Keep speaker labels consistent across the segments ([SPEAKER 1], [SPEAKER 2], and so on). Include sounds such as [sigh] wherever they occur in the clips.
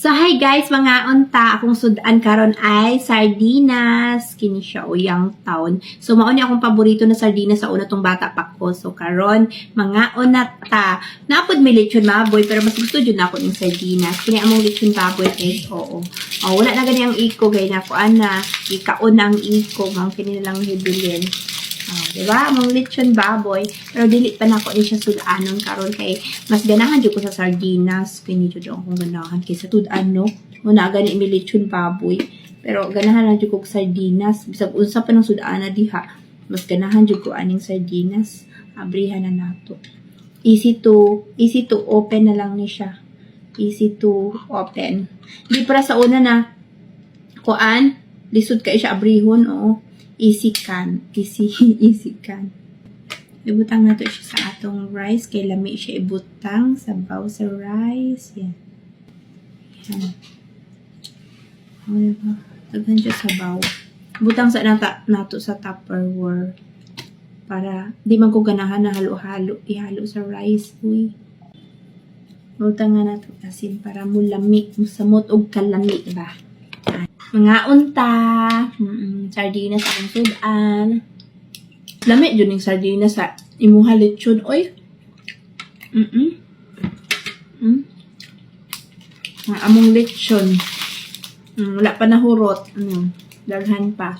[SPEAKER 1] So, hi guys, mga unta. Akong sudan karon ay sardinas. Kini siya o yung town. So, mauni akong paborito na sardinas sa una tong bata pa ko. So, karon mga unata. Napod may lechon baboy, pero mas gusto dyan ako ng sardinas. Kini among lechon baboy guys. Oo. Oh, wala na gani ang iko. Gaya na ko, ana. Ikaon ang iko. Mga kini lang hibilin. Oh, di ba? Among lechon baboy. Pero dili pa na ako ni siya sudanon karon kay mas ganahan jud ko sa sardinas. Kini jud akong ganahan kaysa tudan no. Muna gani mi lechon baboy. Pero ganahan lang jud ko sa sardinas. Bisag unsa pa ng sudana diha. Mas ganahan jud ko aning sardinas. Abrihan na nato. Easy to easy to open na lang ni siya. Easy to open. Di para sa una na kuan lisod kay siya abrihon oo Easy, easy can. Ibutang na to siya sa atong rice. Kay lami siya ibutang sa baw sa rice. Yan. Yan. O, diba? Taghan siya sa baw. Butang sa nata, nato sa tupperware. Para, di man ko ganahan na halo-halo. Ihalo sa rice. Uy. Butang nga nato asin para mo lami. Samot og kalami ba? Mga unta, mm sardinas akong sudan. Lami dyan yung sardinas sa imuha lechon. Oy. Mm-mm. Mm. Ang among lechon. Mm, wala pa nahurot. Ano, daghan pa.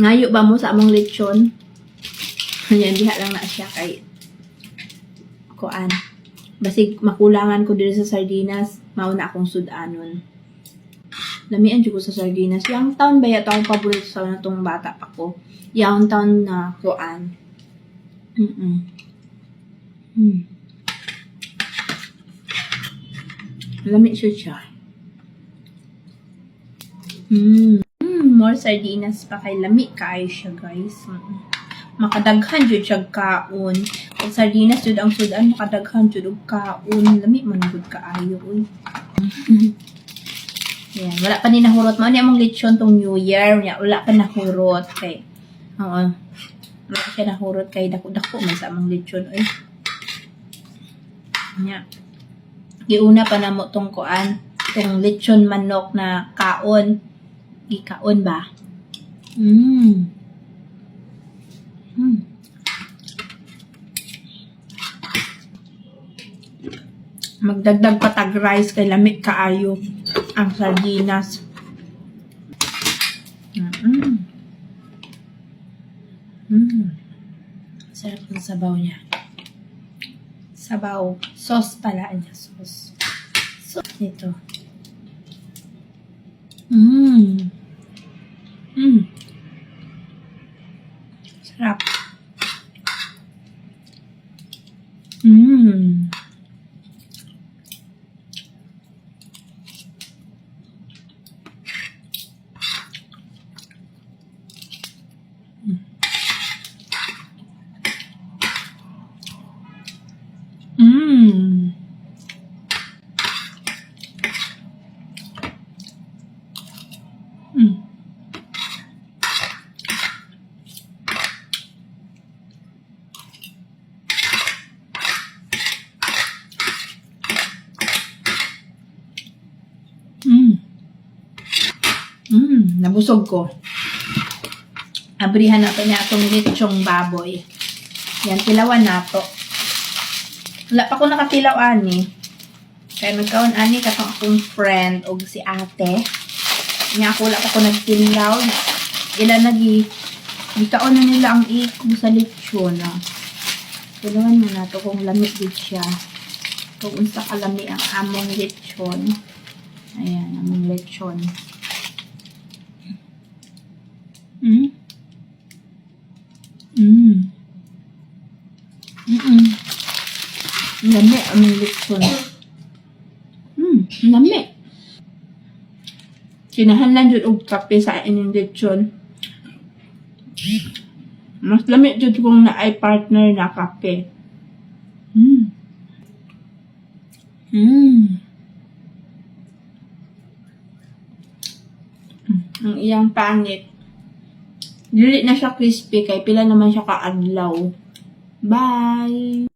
[SPEAKER 1] Ngayo ba mo sa among lechon? Ayan, diha lang na siya kay kuan. Basig makulangan ko dito sa sardinas, mauna akong sudanon lamian jud ko sa sardinas. Yang town ba yato akong paborito sa natong bata pa ko. Yang town na kuan. Mm-mm. Mm. Lami siya siya. Mm. Mm, more sardinas pa kay lami kaayo siya guys. Mm-mm. Makadaghan jud siya kaon. Kung sardinas jud ang sudan makadaghan jud og kaon. Lami man gud kaayo uy. [laughs] Yan, wala pa ni nahurot mo. Ano yung lechon tong New Year? Wala, wala pa nahurot. Kay, oo. Wala pa siya nahurot kay dako-dako man sa among lechon. Ay. Nya. Giuna pa na mo tong kuan. Tong lechon manok na kaon. Gikaon ba? Mmm. Mm. Magdagdag patag rice kay lamig kaayo ang sardinas. Mm. Mm. Sarap ng sabaw niya. Sabaw. Sauce pala niya. Sauce. So, ito. Mmm. Mmm. Sarap. Mmm. Mmm. Mm. Mm. Mm, nabusog ko. Abrihan nato niya itong lechong baboy. Yan, tilawan nato. Wala pa ko nakatilaw ani. Kaya nagkaon ani katong akong friend o si ate. Nga ako wala pa ko nagtilaw. Ila nagi Gikaon na nila ang iko sa lechon. Ah. Tilawan na nato kung lamig din siya. Kung unsa kalami ang among lechon. Ayan, among lechon. Mm. Mm. Mm-mm. Lami ang lechon. Hmm, lami. Kinahanlan jud og kape sa inyong lechon. Mas lami jud kung na ay partner na kape. Hmm. Hmm. Ang iyang pangit. Dili na siya crispy kay pila naman siya kaadlaw. Bye!